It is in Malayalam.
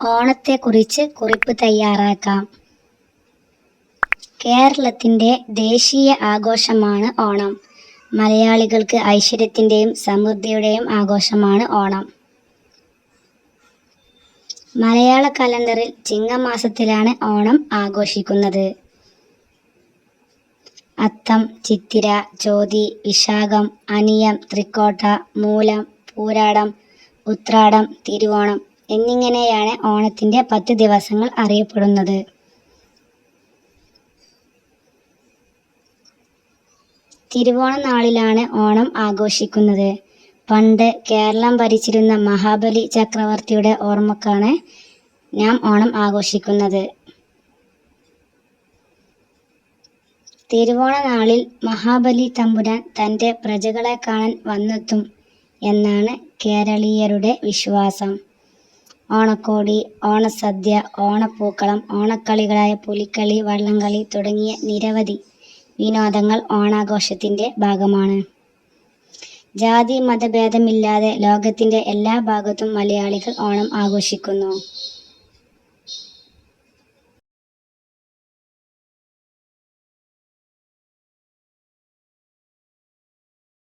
ഓണത്തെക്കുറിച്ച് കുറിപ്പ് തയ്യാറാക്കാം. കേരളത്തിന്റെ ദേശീയ ആഘോഷമാണ് ഓണം. മലയാളികൾക്ക് ഐശ്വര്യത്തിന്റെയും സമൃദ്ധിയുടെയും ആഘോഷമാണ് ഓണം. മലയാള കലണ്ടറിൽ ചിങ്ങമാസത്തിലാണ് ഓണം ആഘോഷിക്കുന്നത്. അത്തം ചിത്തിര ചോതി വിശാഖം അനിയം തൃക്കോട്ട മൂലം പൂരാടം ഉത്രാടം തിരുവോണം എന്നിങ്ങനെയാണ് ഓണത്തിന്റെ പത്ത് ദിവസങ്ങൾ അറിയപ്പെടുന്നത്. തിരുവോണ നാളിലാണ് ഓണം ആഘോഷിക്കുന്നത്. പണ്ട് കേരളം ഭരിച്ചിരുന്ന മഹാബലി ചക്രവർത്തിയുടെ ഓർമ്മക്കാണ് നാം ഓണം ആഘോഷിക്കുന്നത്. തിരുവോണ നാളിൽ മഹാബലി തമ്പുരാൻ തന്റെ പ്രജകളെ കാണാൻ വന്നെത്തും എന്നാണ് കേരളീയരുടെ വിശ്വാസം. ഓണക്കോടി ഓണസദ്യ ഓണപ്പൂക്കളം ഓണക്കളികളായ പുലിക്കളി വള്ളംകളി തുടങ്ങിയ നിരവധി വിനോദങ്ങൾ ഓണാഘോഷത്തിന്റെ ഭാഗമാണ്. ജാതി മതഭേദമില്ലാതെ ലോകത്തിന്റെ എല്ലാ ഭാഗത്തും മലയാളികൾ ഓണം ആഘോഷിക്കുന്നു.